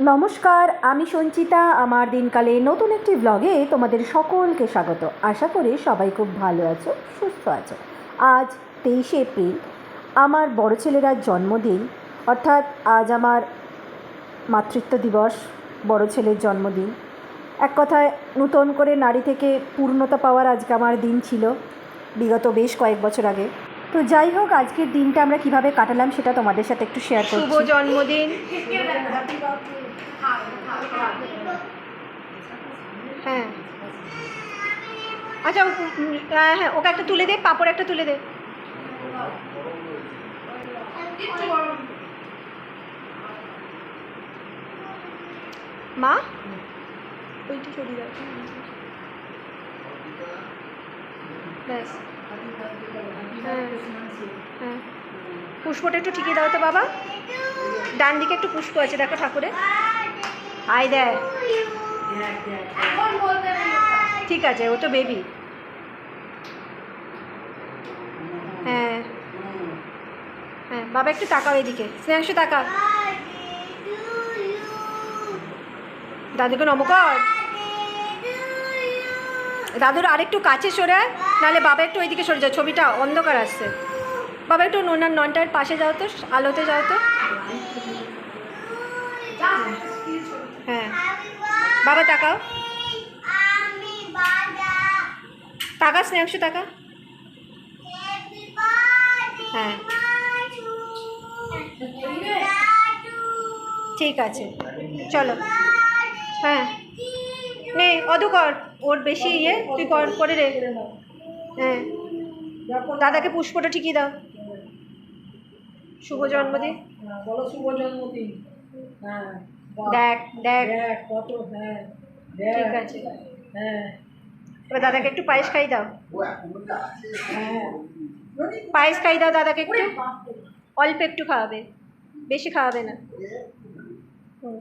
নমস্কার, আমি সঞ্চিতা। আমার দিনকালে নতুন একটি ব্লগে তোমাদের সকলকে স্বাগত। আশা করি সবাই খুব ভালো আছো, সুস্থ আছো। আজ তেইশে এপ্রিল, আমার বড় ছেলের জন্মদিন, অর্থাৎ আজ আমার মাতৃত্ব দিবস, বড় ছেলের জন্মদিন। এক কথায়, নূতন করে নারী থেকে পূর্ণতা পাওয়ার আজকে আমার দিন ছিল। বিগত বেশ কয়েক বছর আগে। তো যাই হোক, আজকের দিনটা আমরা কীভাবে কাটালাম সেটা তোমাদের সাথে একটু শেয়ার শুভ জন্মদিন। হ্যাঁ। আচ্ছা হ্যাঁ হ্যাঁ ওকে একটা তুলে দে, পাপড় একটা তুলে দে। মা? ওইটা সরিয়ে দাও। ব্যাস। পুষ্পটা একটু ঠিকিয়ে দাও তো বাবা। ডান দিকে একটু পুষ্প আছে দেখো ঠাকুরের। আই দেয় ঠিক আছে ও তো বেবি হ্যাঁ। হ্যাঁ বাবা একটু তাকাও এদিকে। স্নেহাংশু তাকা দাদুকে নমকর দাদুর আরেকটু কাছে সরে আয়, নাহলে বাবা একটু ওইদিকে সরে যাও, ছবিটা অন্ধকার আসছে বাবা একটু নোনার ননটার পাশে যাও তো, আলোতে যাও তো। হ্যাঁ। বাবা তাকাও। তাকা স্নেহাংশু, তাকা। হ্যাঁ। ঠিক আছে। চলো। হ্যাঁ। নে অদু কর। ওর বেশি ইয়ে তুই কর করে রে। হ্যাঁ। দাদাকে পুষ্পটা ঠিকই দাও। শুভ জন্মদিন। বলো শুভ জন্মদিন। হ্যাঁ দেখ দেখ। কত হ্যাঁ ঠিক আছে। হ্যাঁ। এবার দাদাকে একটু পায়েস খাই দাও। হ্যাঁ। পায়েস খাই দাও দাদাকে একটু। অল্প একটু খাওয়াবে। বেশি খাওয়াবে না। হুম।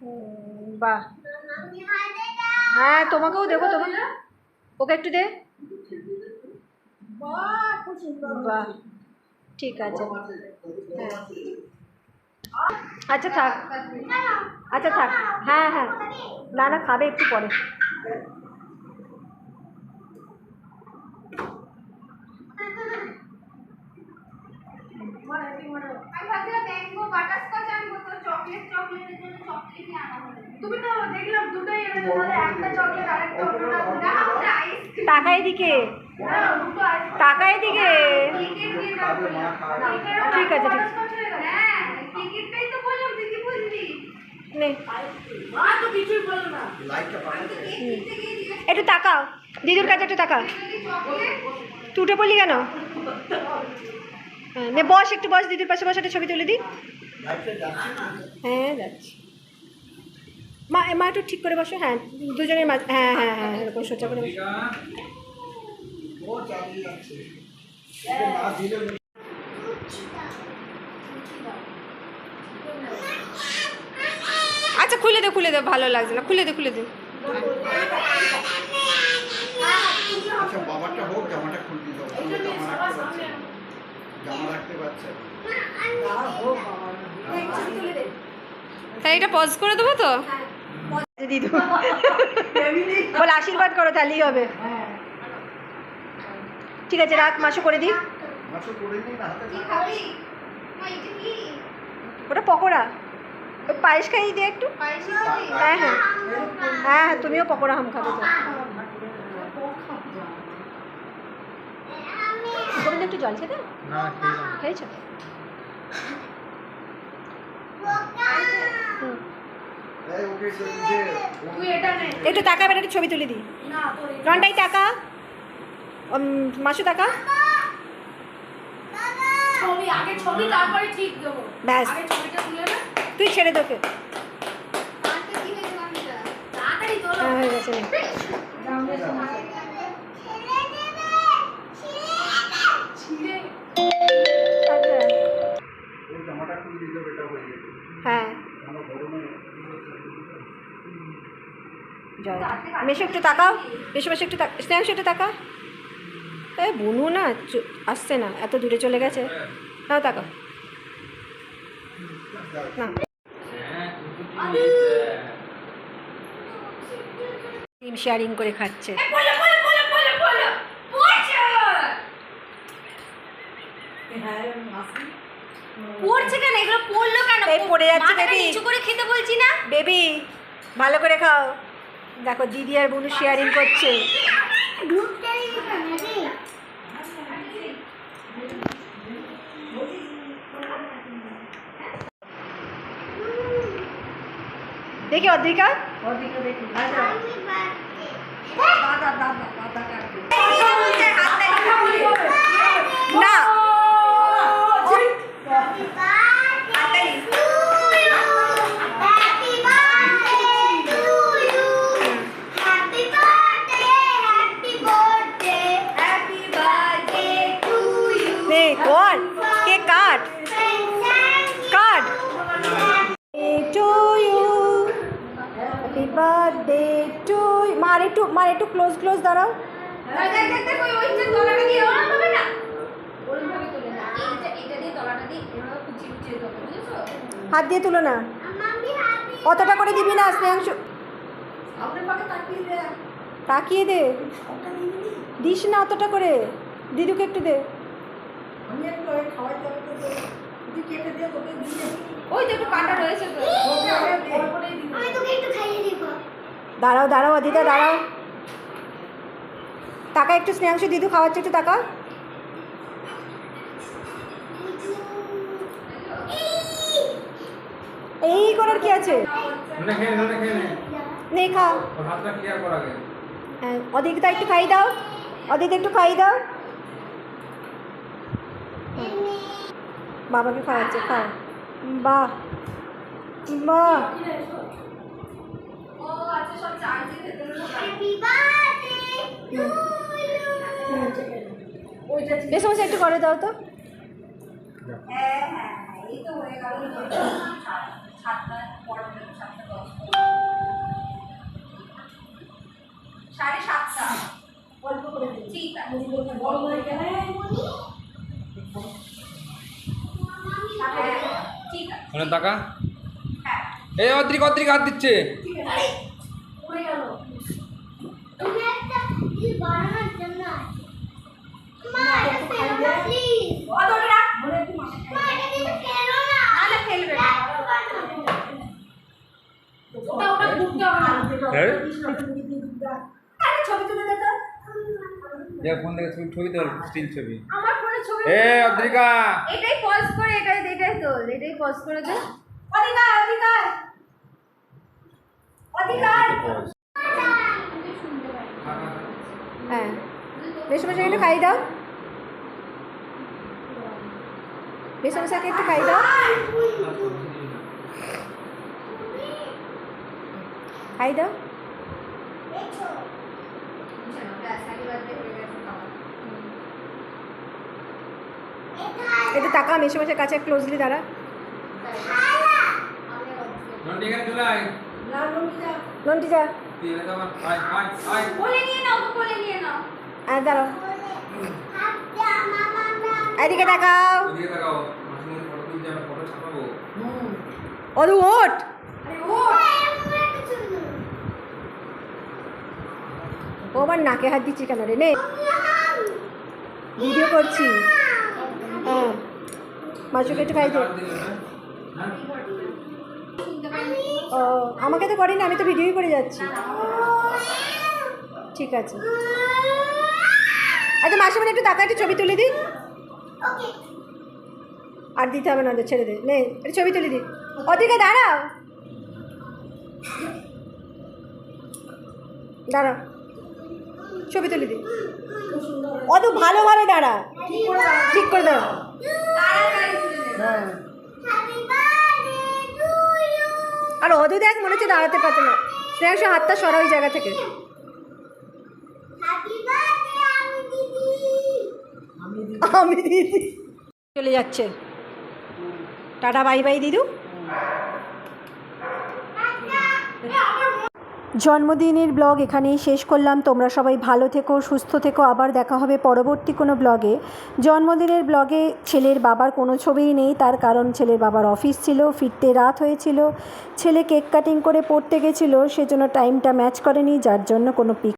হুম, বাহ। হ্যাঁ তোমাকেও দেবো তোমাকে। ওকে একটু দে। বাহ ঠিক আছে। হ্যাঁ। আচ্ছা থাক। আচ্ছা থাক। হ্যাঁ হ্যাঁ। না না খাবে একটু পরে। তুমি তো দেখলাম দুটোই একটা চকলেট না আইসক্রিম দিকে। দিয়ে দাও ঠিক আছে, ঠিক একটু তাকাও। দিদুর কাছে একটু তাকাও। উঠে পড়লি কেন? হ্যাঁ নে বস একটু বস দিদির পাশে বস একটা ছবি তুলে দিই। হ্যাঁ যাচ্ছি। মা মা একটু ঠিক করে বসো হ্যাঁ দুজনের মাঝ হ্যাঁ হ্যাঁ হ্যাঁ এরকম সোজা করে বসো। আচ্ছা খুলে দে খুলে দে ভালো লাগছে না খুলে দে খুলে দে। আচ্ছা বাবারটা হোক জামাটা খুলে জামা রাখতে পারছে। না। জামা রাখতে পারছে। না। তাই এটা পজ করে দেবো তো? দিদু বলে আশীর্বাদ করো তাহলেই হবে। ঠিক আছে রাখ মাসও করে দিই। ওটা পকোড়া। ওই পায়েস খাইয়ে দিয়ে একটু। হ্যাঁ হ্যাঁ। হ্যাঁ হ্যাঁ তুমিও পকোড়া হাম খাবে তো একটু জল খেতে? খেয়েছ হুম। এই ওকে যে যে তুই এটা নে একটু টাকা এবার একটু ছবি তুলে তোর রনটাই টাকা মাসু টাকা ছবি আগে ছবি তারপরে ঠিক দেবো। ব্যাস। আগে ছবিটা তুলে না। তুই ছেড়ে দোকে আনতে কি হয়েছে গানটা তাড়াতাড়ি তোলো। হ্যাঁ হয়ে গেছে। হয়ে। মেশো একটু তাকাও। মেশো মেশে একটু তাকা স্নেহাংশ একটু তাকা এ বুনু না আসছে না এত দূরে চলে গেছে। না তাকাও। না শেয়ারিং করে খাচ্ছে। হ্যাঁ পড়ছে কেন? এগুলো পড়ল কেন? এই পড়ে যাচ্ছে, baby। নিচু করে খেতে বলছি না? বেবি ভালো করে খাও। দেখো দিদি আর বুনু শেয়ারিং করছে। দেখি অদ্রিকা। না মার একটু মার একটু ক্লোজ ক্লোজ দাঁড়াও। হাত দিয়ে তুলো না। কতটা করে দিবি না স্নেহাংশু। তাকিয়ে দে। দিস না অতটা করে। দিদুকে একটু দে। ওই তো একটু কাটা রয়েছে তো। আমি তোকে একটু খাইয়ে দিব। দাঁড়াও দাঁড়াও অদিতা দাঁড়াও। টাকা একটু স্নেহাংশু দিদু খাওয়াচ্ছে একটু টাকা এই করার কি আছে। নেই খা। হ্যাঁ, অদিতা একটু খাই দাও। অদিতা একটু খাই দাও। বাবাকে খাওয়াচ্ছে খাও বাহ। বাহ বেশ মশাই একটু করে দাও তো সাড়ে সাতটা ঠিক আছে হ্যাঁ, ঠিক আছে টাকা এই অদ্রিক অদ্রিক হাত দিচ্ছে তুমি একটা ই বানানোর জন্য মা এটা ফেলো না প্লিজ মা এটা কিন্তু ফেলো না নাহলে ফেলবে না। ওটা ওটা ঘুরতে হবে না হ্যাঁ আরে ছবি তুলে দে তো ফোন থেকে ছবি ছবি তোল স্টিল ছবি। আমার ফোনে ছবি এ অদ্রিকা! এটাই পজ করে এটাই এটাই তোল এটাই পজ করে দে। অধিকার অধিকার অধিকার হ্যাঁ। বেশ মশাই একটু খাই দাও। বেশ মশাইকে একটু খাই দাও। খাই দাও। একটু টাকা মেশো মাসের কাছে ক্লোজলি দাঁড়া নন্টি এখানে চলে আয় নন্টি কাছে ক্লোজলি দাঁড়া। আর দাঁড়াও। এদিকে তাকাও। ও আমার নাকে হাত দিচ্ছি কেন রে? নে। ভিডিও করছি। মাসুকে একটু খাই? ও, আমাকে তো করেনি, আমি তো ভিডিওই করে যাচ্ছি। ঠিক আছে। আচ্ছা মাসে মানে একটু টাকা একটু ছবি তুলে দিই। আর দিতে হবে না, ওদের ছেড়ে দে। নে, একটু ছবি তুলে দিই। ওদিকে দাঁড়াও। দাঁড়াও। ছবি তুলে দিই। অত ভালোভাবে দাঁড়া ঠিক করে দাঁড়া আর অদু দেখ মনে হচ্ছে দাঁড়াতে পারছে না। শ্রেয়াংশ হাতটা সরা ওই জায়গা থেকে। আমি দিদি। চলে যাচ্ছে। টাটা বাই বাই দিদু। জন্মদিনের ব্লগ এখানেই শেষ করলাম। তোমরা সবাই ভালো থেকো, সুস্থ থেকো। আবার দেখা হবে পরবর্তী কোনো ব্লগে। জন্মদিনের ব্লগে ছেলের বাবার কোনো ছবিই নেই। তার কারণ ছেলের বাবার অফিস ছিল, ফিরতে রাত হয়েছিল। ছেলে কেক কাটিং করে পড়তে গেছিল, সেজন্য টাইমটা ম্যাচ করেনি, যার জন্য কোনো পিক